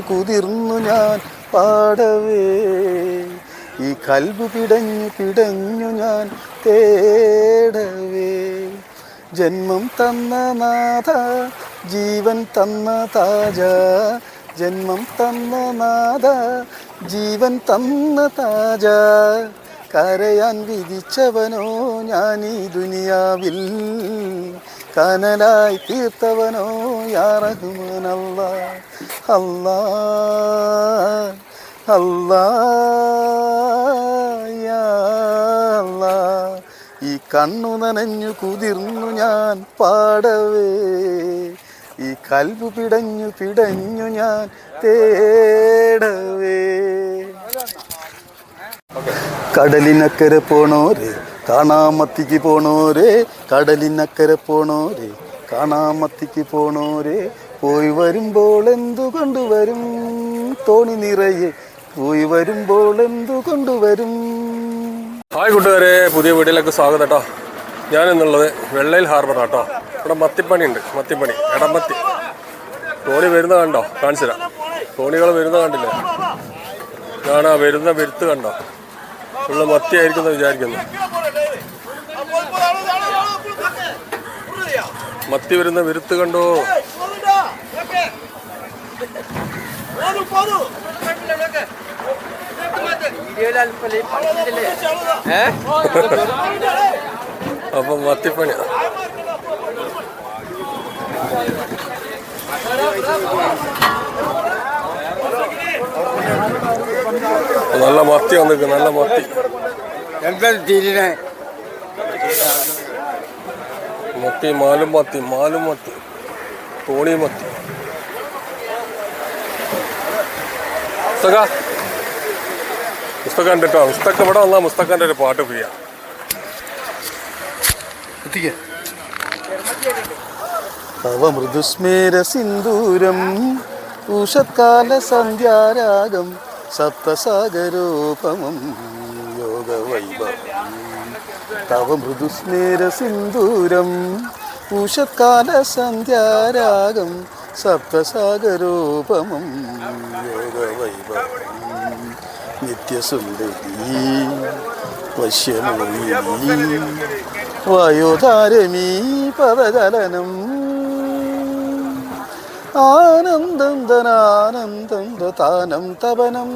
കുതിർന്നു ഞാൻ പാടവേ. ഈ കൽബ് പിടഞ്ഞു പിടഞ്ഞു ഞാൻ തേടവേ. ജന്മം തന്ന നാഥ ജീവൻ തന്ന താജ. ജന്മം തന്ന നാഥ ജീവൻ തന്ന താജ. കരയാൻ വിധിച്ചവനോ ഞാൻ ഈ ദുനിയാവിൽ. കനലായി തീർത്തവനോ യാ റഹ്മാൻ അല്ലാ അല്ലാ അല്ലാ. ഈ കണ്ണു നനഞ്ഞു കുതിർന്നു ഞാൻ പാടവേ ഈ കൽബു പിടഞ്ഞു പിടഞ്ഞു ഞാൻ തേടവേ. കടലിനക്കരെ പോണോരെ കാണാമത്തിക്ക് പോണോരേ കടലിനക്കരെ പോണോരെ കാണാമത്തിക്ക് പോണോരേ പോയി വരുമ്പോൾ എന്തു കൊണ്ടുവരും തോണി നിറയെ പോയി വരുമ്പോൾ എന്തു കൊണ്ടുവരും ഹായ് കൂട്ടുകാരെ പുതിയ വീട്ടിലേക്ക് സ്വാഗതം കേട്ടോ ഞാൻ എന്നുള്ളത് വെള്ളയിൽ ഹാർബർ കേട്ടോ ഇവിടെ മത്തിപ്പണി ഉണ്ട് മത്തിപ്പണി എടമത്തി. തോണി വരുന്ന കണ്ടോ? കാണിച്ചു തോണികൾ വരുന്ന കണ്ടില്ലേ? കാണാ വരുന്ന വരുത്ത് കണ്ടോ? ഉള്ള മത്തി ആയിരിക്കും എന്ന് വിചാരിക്കുന്നു. മത്തി വരുന്ന വിരുത്ത് കണ്ടോ? അപ്പൊ മത്തിപ്പണി. നല്ല മത്തി വന്നിരിക്കുന്നു നല്ല മത്തി. എന്താ തിരിനെ മത്തി മാലും മത്തി മാലും മത്തി തോണി മത്തി. പുസ്തക പുസ്തകം കണ്ടിട്ടോ? പുസ്തകം ഇവിടെ വന്നാൽ പുസ്തകന്റെ ഒരു പാട്ട് ഫ്രീയാ. മൃദുസ്മേര സിന്ദൂരം ഉഷത്കാല സന്ധ്യാരാഗം സപ്തസാഗരോപമം യോഗവൈഭവം. തവ മൃദുസ്മേര സിന്ദൂരം ഉഷത്കാല സന്ധ്യാരാഗം സപ്തസാഗരോപമം യോഗവൈഭവം നിത്യസുന്ദരി വശ്യമോഹിനി വയോധാരമീ പദചലനം. ആനന്ദം ധനാനന്ദം ദാനം തപനം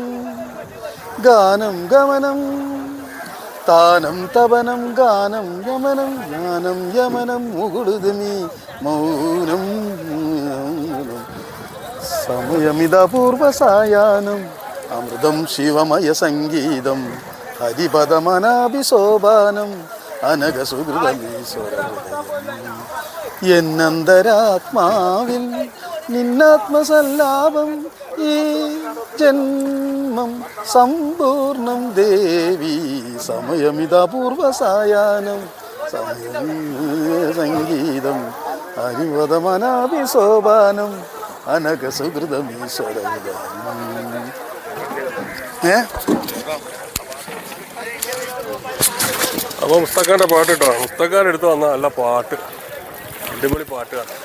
ഗാനം ഗമനം. താനം തപനം ഗാനം യമനം ജ്ഞാനം യമനം മുകുടുതമീ മൗനം സമയമിതപൂർവസായാനം അമൃതം ശിവമയ സംഗീതം ഹരിപദമനാഭിശോഭാനം അനഘസുഹൃതമീശ്വരം എന്നന്തരാത്മാവിൽ നിന്നാത്മസല്ലാപം ഈ ജന്മം സമ്പൂർണം ദേവി സമയമിതപൂർവസായാനം സമയം സംഗീതം ഹരിപദമനാഭിശോഭാനം സോപാനം ഏ? അപ്പോൾ മുസ്തഖാന്റെ പാട്ട് കേട്ടോ. വന്ന നല്ല പാട്ട്. അടിപൊളി പാട്ടുകാരാണ്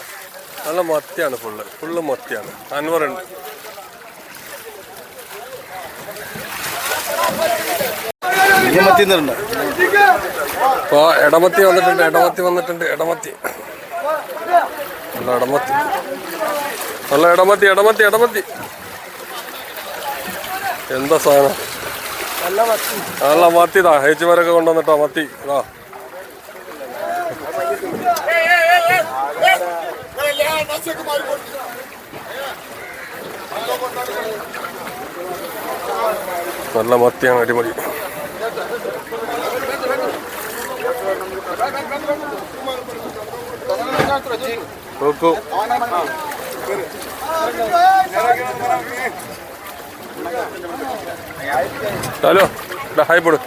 നല്ല മത്തിയാണ് ഫുള്ള് ഫുള്ള് മത്തിയാണ്. അൻവർ ഉണ്ട് മത്തിന്നുണ്ട് അപ്പോൾ ഇടമത്തി വന്നിട്ടുണ്ട് ഇടമത്തി വന്നിട്ടുണ്ട് ഇടമത്തി. നല്ല ഇടമത്തി. നല്ല ഇടമത്തി ഇടമത്തി ഇടമത്തി. എന്താ സാധനം? നല്ല മത്തി ഇതാ ഹേച്ചുമാരൊക്കെ കൊണ്ടുവന്നിട്ടാ മത്തി. ഇതാ. നല്ല മത്തിയാണ് അടിപൊളി. ചാലോ ഇതാ ഹായ് പൊടു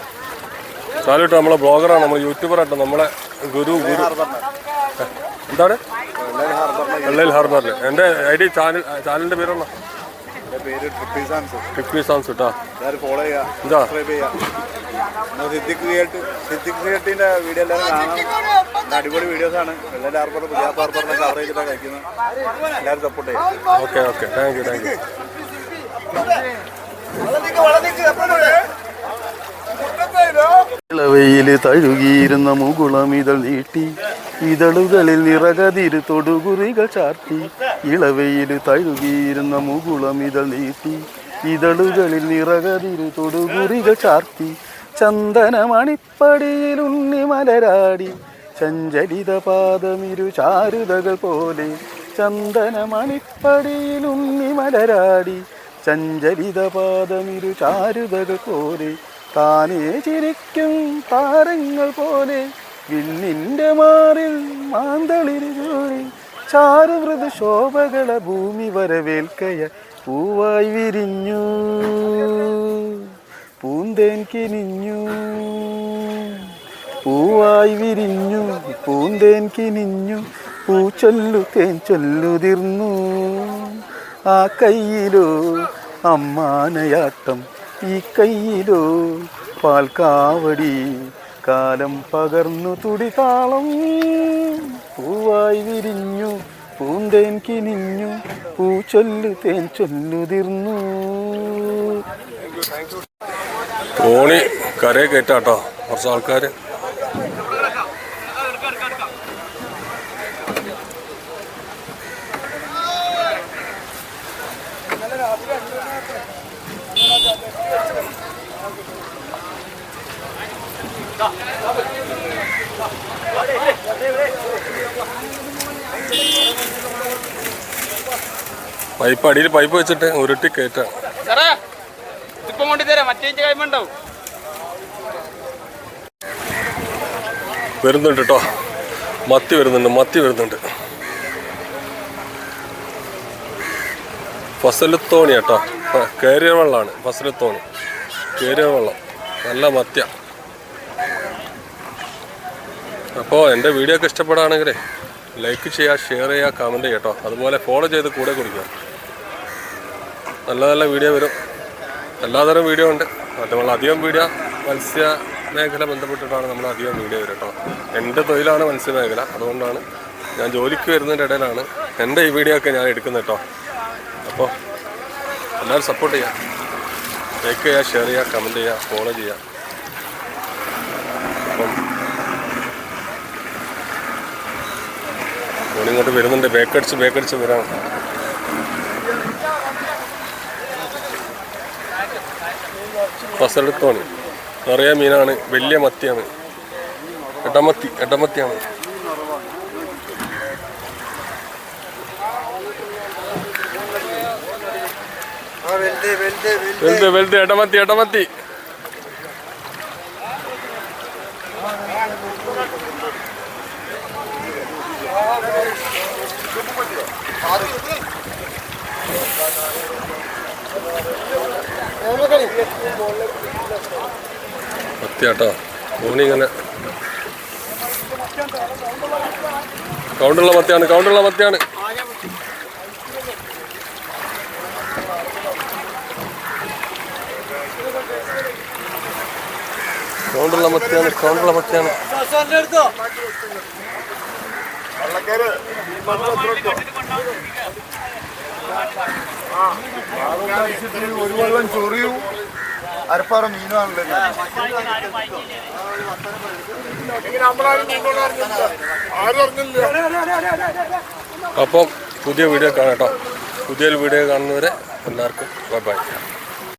ചാലു കേട്ടോ നമ്മളെ ബ്ലോഗറാണ് നമ്മൾ യൂട്യൂബറായിട്ട് നമ്മളെ ഗുരു ഗുരു. എന്താണ് വെള്ളയിൽ ഹാർബറിൽ എന്റെ ഐ ഡി ചാനൽ ചാനലിന്റെ പേരാണോ പേര് തഴുകിയിരുന്ന മുകുളം ഇതൾ ചെയ്യുക സബ്സ്ക്രൈബ് ചെയ്യുക. വീഡിയോ അടിപൊളി എല്ലാ കവർ എല്ലാവരും സപ്പോർട്ട് തഴുകിയിരുന്ന നീട്ടി. ഇതളുകളിൽ നിറകതിര് തൊടുകുറികൾ ചാർത്തി. ഇളവയിൽ തഴുകിയിരുന്ന മുകുളം ഇതൾ നീട്ടി. ഇതളുകളിൽ നിറകതിര് തൊടുകുറികൾ ചാർത്തി. ചന്ദനമണിപ്പടിയിൽ ഉണ്ണി മലരാടി. ചഞ്ചലിത പാദമിരു ചാരുതകൾ പോലെ ചന്ദനമണിപ്പടിയിൽ ഉണ്ണി മലരാടി. ചഞ്ചലിത പാദമിരു ചാരുതകൾ പോലെ താനേ ചിരിക്കും താരങ്ങൾ പോലെ വിണ്ണിന്റെ മാറിൽ മാന്തളിരു ജോലി ചാരുവൃത ശോഭകള ഭൂമി വരവേൽക്കയ പൂവായി വിരിഞ്ഞു. പൂന്തേൻ കിനിഞ്ഞു. പൂവായി വിരിഞ്ഞു പൂന്തേൻ കിനിഞ്ഞു. പൂ ചൊല്ലു തേൻ ചൊല്ലുതിർന്നു ആ കയ്യിലോ അമ്മാനയാട്ടം ഈ കയ്യിലോ പാൽക്കാവടി കാലം പകർന്നു തുടിതാളം. പൂവായി വിരിഞ്ഞു പൂന്തേൻ കിനിഞ്ഞു പൂ പൂച്ചൊല്ലു തേൻ ചൊല്ലുതിർന്നു തോണി കരയെ കയറ്റാട്ടോ കുറച്ച് ആൾക്കാർ പൈപ്പ് അടിയിൽ പൈപ്പ് വെച്ചിട്ട് ഉരുട്ടി കയറ്റാം. സാറേ ഇപ്പം കൊണ്ട് തരാം. മറ്റേ കൈമുണ്ടാവും വരുന്നുണ്ട് കേട്ടോ മത്തി വരുന്നുണ്ട് മത്തി വരുന്നുണ്ട്. ഫസലത്തോണി കേട്ടോ കയറിയ വെള്ളമാണ് ഫസലത്തോണി. കയറിയ വെള്ളം നല്ല മത്യ അപ്പോൾ എന്റെ വീഡിയോ ഒക്കെ ഇഷ്ടപ്പെടുകയാണെങ്കിൽ ലൈക്ക് ചെയ്യുക ഷെയർ ചെയ്യുക കമന്റ് ചെയ്യുക കേട്ടോ. അതുപോലെ ഫോളോ ചെയ്ത് കൂടെ കുടിക്കുക. നല്ല നല്ല വീഡിയോ വരും. എല്ലാതരം വീഡിയോ ഉണ്ട്. മറ്റുള്ള അധികം വീഡിയോ മത്സ്യ മേഖല ബന്ധപ്പെട്ടിട്ടാണ് നമ്മൾ അധികം വീഡിയോ വരും കേട്ടോ. എന്റെ തൊഴിലാണ് മത്സ്യമേഖല അതുകൊണ്ടാണ് ഞാൻ ജോലിക്ക് വരുന്നതിന്റെ ഇടയിലാണ് എന്റെ ഈ വീഡിയോ ഒക്കെ ഞാൻ എടുക്കുന്നത് കേട്ടോ. അപ്പോൾ എല്ലാവരും സപ്പോർട്ട് ചെയ്യുക. ലൈക്ക് ചെയ്യുക ഷെയർ ചെയ്യുക കമന്റ് ചെയ്യുക ഫോളോ ചെയ്യുക. ഇങ്ങോട്ട് വരുന്നുണ്ട്. ബേക്കടിച്ച് ബേക്കടിച്ച് വരാം ഫസലെടുത്തോണി നിറയെ മീനാണ്. വലിയ മത്തിയാണ്. എടമത്തി എടമത്തിയാണ് വലുത് വലുത് എടമത്തി എടമത്തി മത്തിയാട്ടോ ധോണി ഇങ്ങനെ കൗണ്ടുള്ള മത്തിയാണ് കൗണ്ടുള്ള മത്തിയാണ് കൗണ്ടുള്ള മത്തിയാണ് കൗണ്ടുള്ള മത്തിയാണ് ഒരു വെള്ളം ചൊറിയും അരപ്പാറ മീനാണല്ലോ അപ്പോ പുതിയ വീഡിയോ കാണാം കേട്ടോ. പുതിയൊരു വീഡിയോ കാണുന്നവരെ എല്ലാവർക്കും ബൈ ബൈ.